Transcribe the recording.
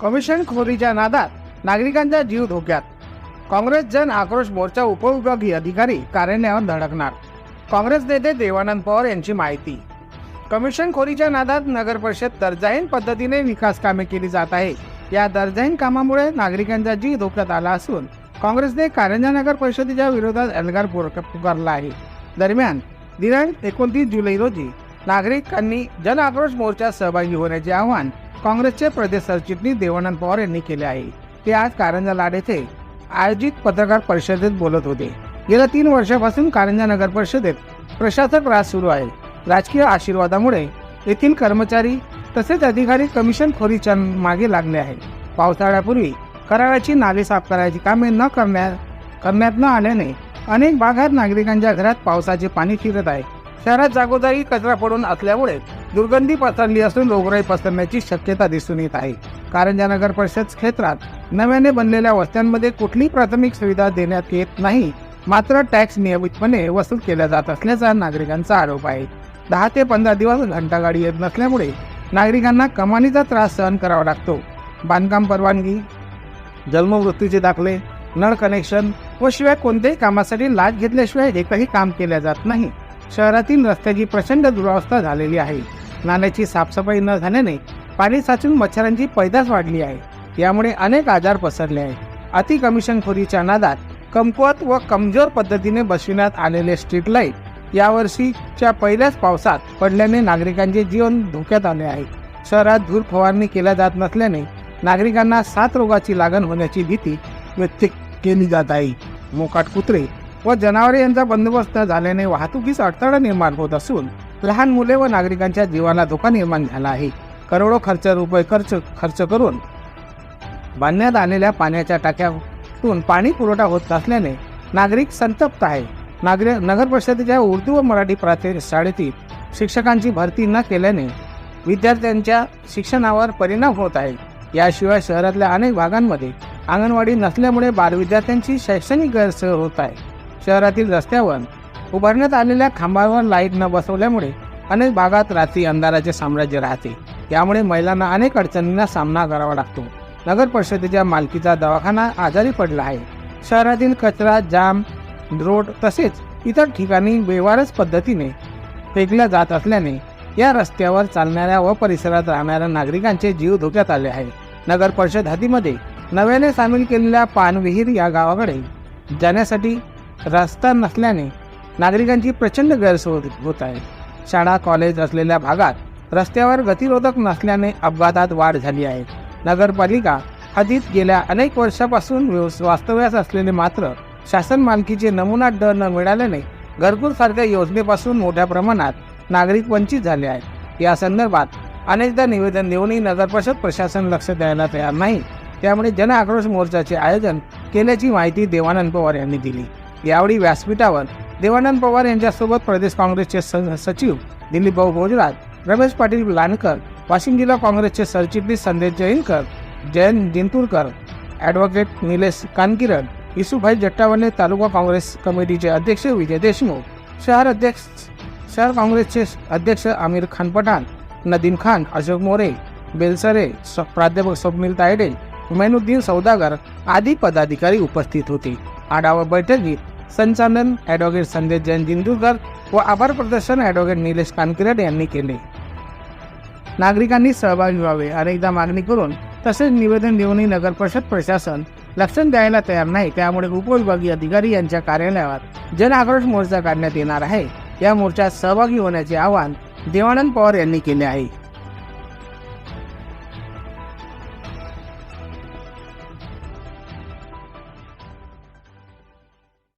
Commission खोरीच्या नादात नागरिकांचा जीव धोक्यात. काँग्रेस जन आक्रोश मोर्चा उपविभागीय अधिकारी कार्यालयावर धडकणार. काँग्रेस नेते देवानंद पवार यांची माहिती. कमिशन खोरीच्या नादात नगर परिषद दर्जाहीन पद्धतीने विकास कामे केली जात आहे. या दर्जाहीन कामामुळे नागरिकांचा जीव धोक्यात आला असून काँग्रेसने कारंजा नगर परिषदेच्या विरोधात एल्गार पुकारला आहे. दरम्यान दिनांक एकोणतीस जुलै रोजी नागरिकांनी जन आक्रोश मोर्चात सहभागी होण्याचे आवाहन काँग्रेसचे प्रदेश सरचिटणीस देवानंद पवार यांनी केले आहे. ते आज कारंजा लाड येथे आयोजित पत्रकार परिषदेत बोलत होते. गेल्या तीन वर्षापासून कारंजा नगर परिषदेत प्रशासक राज सुरू आहे. राजकीय आशीर्वादामुळे येथील कर्मचारी तसेच अधिकारी कमिशन खोरीच्या मागे लागले आहेत. पावसाळ्यापूर्वी कराराची नाले साफ करायची कामे न करण्या करण्यात न आल्याने अनेक भागात नागरिकांच्या घरात पावसाचे पाणी शिरत आहे. शहरात जागोजागी कचरा पडून असल्यामुळे दुर्गंधी पसरली असून रोगराई पसरण्याची शक्यता दिसून येत आहे. कारंजा नगर परिषद क्षेत्रात नव्याने बनलेल्या वस्त्यांमध्ये कुठलीही प्राथमिक सुविधा देण्यात येत नाही मात्र टॅक्स नियमितपणे वसूल केला जात असल्याचा नागरिकांचा आरोप आहे. दहा ते पंधरा दिवस घंटागाडी येत नसल्यामुळे नागरिकांना कमानीचा त्रास सहन करावा लागतो. बांधकाम परवानगी जन्ममृत्यूचे दाखले नळ कनेक्शन व शिवाय कोणत्याही कामासाठी लाच घेतल्याशिवाय एकही काम केले जात नाही. शहरातील रस्त्याची प्रचंड दुरावस्था झालेली आहे. नाल्याची साफसफाई न झाल्याने पाणी साचून मच्छरांची पैदास वाढली आहे. यामुळे अनेक आजार पसरले आहेत. अति कमिशनखोरीच्या नादात कमकुवत व कमजोर पद्धतीने बसविण्यात आलेले स्ट्रीट लाइट यावर्षीच्या पहिल्याच पावसात पडल्याने नागरिकांचे जीवन धोक्यात आले आहे. शहरात धूर फवारणी केल्या जात नसल्याने नागरिकांना साथ रोगाची लागण होण्याची भीती व्यक्त केली जात आहे. मोकाट कुत्रे व जनावरे यांचा बंदोबस्त न झाल्याने वाहतुकीस अडथळा निर्माण होत असून लहान मुले व नागरिकांच्या जीवाला धोका निर्माण झाला आहे. करोडो खर्च रुपये खर्च खर्च करून बांधण्यात आलेल्या पाण्याच्या टाक्यातून पाणी पुरवठा होत नसल्याने नागरिक संतप्त आहे नागरिक नगर परिषदेच्या उर्दू व मराठी प्राथमिक शाळेतील शिक्षकांची भरती न केल्याने विद्यार्थ्यांच्या शिक्षणावर परिणाम होत आहे. याशिवाय शहरातल्या अनेक भागांमध्ये अंगणवाडी नसल्यामुळे बालविद्यार्थ्यांची शैक्षणिक गैरसोय होत आहे. शहरातील रस्त्यावर उभारण्यात आलेल्या खांबावर लाइट न बसवल्यामुळे अनेक भागात रात्री अंधाराचे साम्राज्य राहते. यामुळे महिलांना अनेक अडचणींना सामना करावा लागतो. नगर परिषदेच्या मालकीचा दवाखाना आजारी पडला आहे. शहरातील कचरा जाम रोड तसेच इतर ठिकाणी व्यवहारच पद्धतीने फेकल्या जात असल्याने या रस्त्यावर चालणाऱ्या व परिसरात राहणाऱ्या नागरिकांचे जीव धोक्यात आले आहे. नगर परिषद हद्दीमध्ये नव्याने सामील केलेल्या पानविहीर या गावाकडे जाण्यासाठी रस्ता नसल्याने नागरिकांची प्रचंड गैरसोय होत आहे. शाळा कॉलेज असलेल्या भागात रस्त्यावर गतिरोधक नसल्याने अपघातात वाढ झाली आहे. नगरपालिका हद्दीत गेल्या अनेक वर्षापासून वास्तव्यास असलेले मात्र शासन मालकीचे नमुना दर न मिळाल्याने घरकुल सारख्या योजनेपासून मोठ्या प्रमाणात नागरिक वंचित झाले आहेत. या संदर्भात अनेकदा निवेदन देऊनही नगरपरिषद प्रशासन लक्ष द्यायला तयार नाही. त्यामुळे जन आक्रोश मोर्चाचे आयोजन केल्याची माहिती देवानंद पवार यांनी दिली. यावेळी व्यासपीठावर देवानंद पवार यांच्यासोबत प्रदेश काँग्रेसचे स- सचिव दिलीपभाऊ भोजराज रमेश पाटील लानकर वाशिम जिल्हा काँग्रेसचे सरचिटणीस संदेश जैनकर जयंत जिंतूरकर ॲडव्होकेट निलेश कानकिरण इसुभाई जट्टावले तालुका काँग्रेस कमिटीचे अध्यक्ष विजय देशमुख शहर अध्यक्ष शहर काँग्रेसचे अध्यक्ष आमिर खान पठाण नदीम खान अशोक मोरे बेलसरे स- प्राध्यापक स्वप्नील तायडे हुमैनुद्दीन सौदागर आदी पदाधिकारी उपस्थित होते. आढावा बैठकीत संचालन ॲडव्होकेट संदेश जैन जिंतूरकर व आभार प्रदर्शन ॲडव्होकेट निलेश कानकिरड यांनी केले. नागरिकांनी सहभागी व्हावे अनेकदा मागणी करून तसेच निवेदन देऊनही नगर परिषद प्रशासन लक्ष द्यायला तयार नाही त्यामुळे उपविभागीय अधिकारी यांच्या कार्यालयावर जन आक्रोश मोर्चा काढण्यात येणार आहे. या मोर्चात सहभागी होण्याचे आवाहन देवानंद पवार यांनी केले आहे.